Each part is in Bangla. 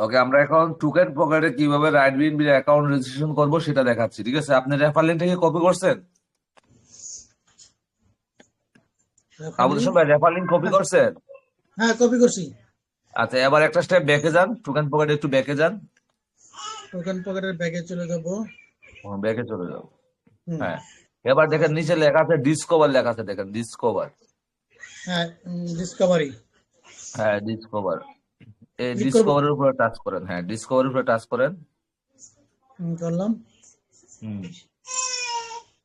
ওকে আমরা এখন টুকেন পকেটে কীভাবে রাইট বিএনবি অ্যাকাউন্ট রেজিস্ট্রেশন করব সেটা দেখাচ্ছি ঠিক আছে? আপনি রেফার লিঙ্কটা কি কপি করছেন? আবুল ভাই রেফার লিঙ্ক কপি করছেন? হ্যাঁ কপি করছি। আচ্ছা এবার একটা স্টেপ ব্যাকে যান টুকেন পকেটে একটু ব্যাকে যান। টোকেন পকেটের ব্যাগে চলে যাব। ব্যাকে চলে হুম, হ্যাঁ এবার দেখেন নিচে লেখা আছে ডিসকভার লেখা আছে দেখেন ডিসকভার হ্যাঁ ডিসকভারি হ্যাঁ ডিসকভার? ডিসকভারের উপরে টাচ করেন হ্যাঁ ডিসকভারের উপরে টাচ করেন। করলাম।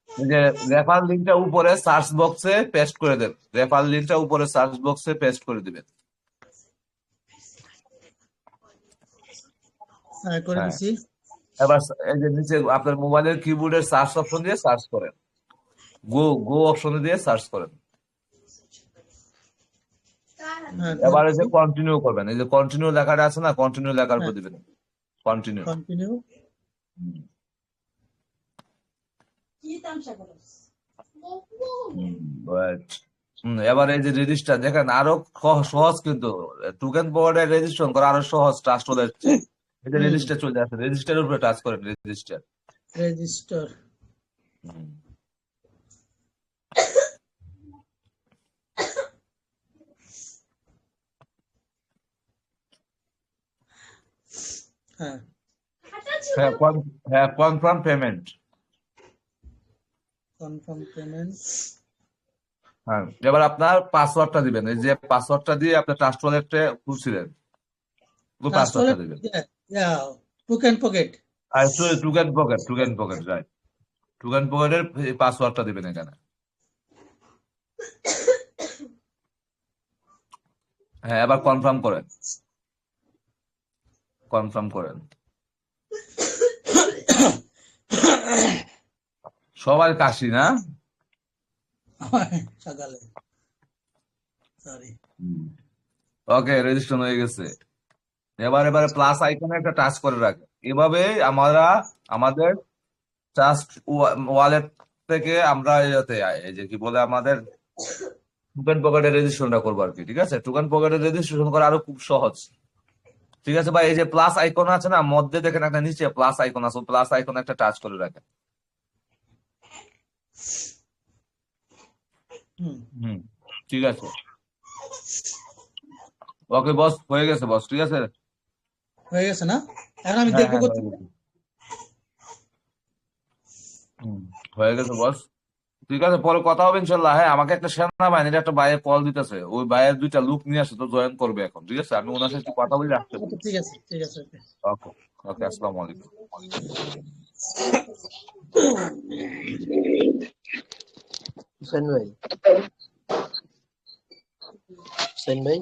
যে রেফার লিঙ্কটা উপরে সার্চ বক্সে পেস্ট করে দেন। রেফার লিঙ্কটা উপরে সার্চ বক্সে পেস্ট করে দিবেন। হ্যাঁ করে হ্যাঁ। দিছি। এবার এই যে নিচে আপনার মোবাইলের কিবোর্ডের সার্চ অপশন দিয়ে সার্চ করেন। গো গো অপশনে দিয়ে সার্চ করেন। এবার এই যে কন্টিনিউ করবেন এই যে কন্টিনিউ লেখাটা আছে না কন্টিনিউ লেখার উপর দিবেন কন্টিনিউ কন্টিনিউ এবার এই যে রেজিস্টার দেখেন আরও সহজ কিন্তু টুকেন বোর্ডে রেজিস্ট্রেশন করা আরও সহজ ট্রাস্ট ওদের। এই যে রেজিস্টার চলে আসে রেজিস্টারের উপরে টাচ করেন রেজিস্টার রেজিস্টার হ্যাঁ। হ্যাঁ হ্যাঁ কনফার্ম পেমেন্ট কনফার্ম পেমেন্ট হ্যাঁ এবার আপনার পাসওয়ার্ডটা দিবেন। এই যে পাসওয়ার্ডটা দিয়ে আপনার ট্রাস্ট ওয়ালেটে খুলছিলেন ওই পাসওয়ার্ডটা দিবেন। টোকেন পকেট আর token pocket token pocket right token পকেটের পাসওয়ার্ডটা দিবেন এখানে। হ্যাঁ এবার কনফার্ম করেন। কনফার্ম করেন। সবাই কাশি না? সকালে। সরি ওকে রেজিস্ট্রেশন হয়ে গেছে। এবার এবারে প্লাস আইকনে একটা টাচ করে রাখে। এভাবে আমরা আমাদের ট্রাস্ট ওয়ালেট থেকে আমরা এতে এই যে কি বলে আমাদের টুকেন পকেটের রেজিস্ট্রেশনটা করব আর কি ঠিক আছে? টুকেন পকেটের রেজিস্ট্রেশন করা আরও খুব সহজ। ঠিক আছে ভাই এই যে প্লাস আইকন আছে না মধ্যে দেখেন একটা নিচে প্লাস আইকন আছে প্লাস আইকন একটা টাচ করে রাখেন। হুম। ঠিক আছে। ওকে বস হয়ে গেছে বস ঠিক আছে? হয়ে গেছে না? এখন আমি হ্যাঁ, দেখব হ্যাঁ, হয়ে গেছে। বস ঠিক আছে পরে কথা হবে ইনশাল্লাহ। হ্যাঁ আমাকে একটা সেনাবাহিনীর একটা ভাইয়ের কল দিতেছে। ওই ভাইয়ের দুইটা লুক নিয়ে আসে তো জয়েন করবে এখন ঠিক আছে? আমি ওনার সাথে কথা বলে রাখতে ঠিক আছে ঠিক আছে ওকে। ওকে ওকে আসসালামু আলাইকুম। হুসেন ভাই। হুসেন ভাই?